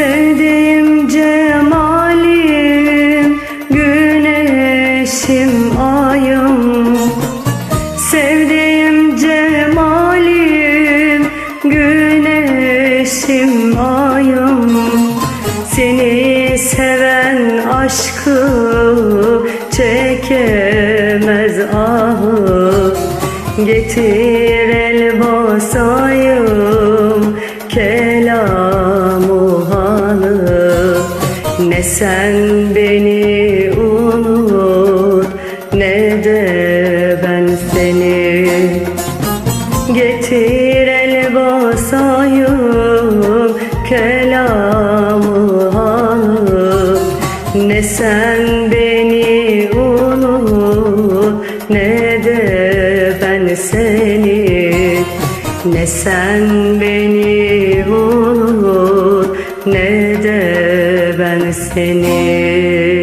Sevdiğim cemalim Güneşim ayım. Sevdiğim cemalim Güneşim ayım. Seni seven aşkı Çekemez ahı. Getir el basayım Ne sen beni unut Ne de ben seni. Getir el basayım Kelamı hanı Ne sen beni unut Ne de ben seni. Ne sen beni unut Ne de ben seni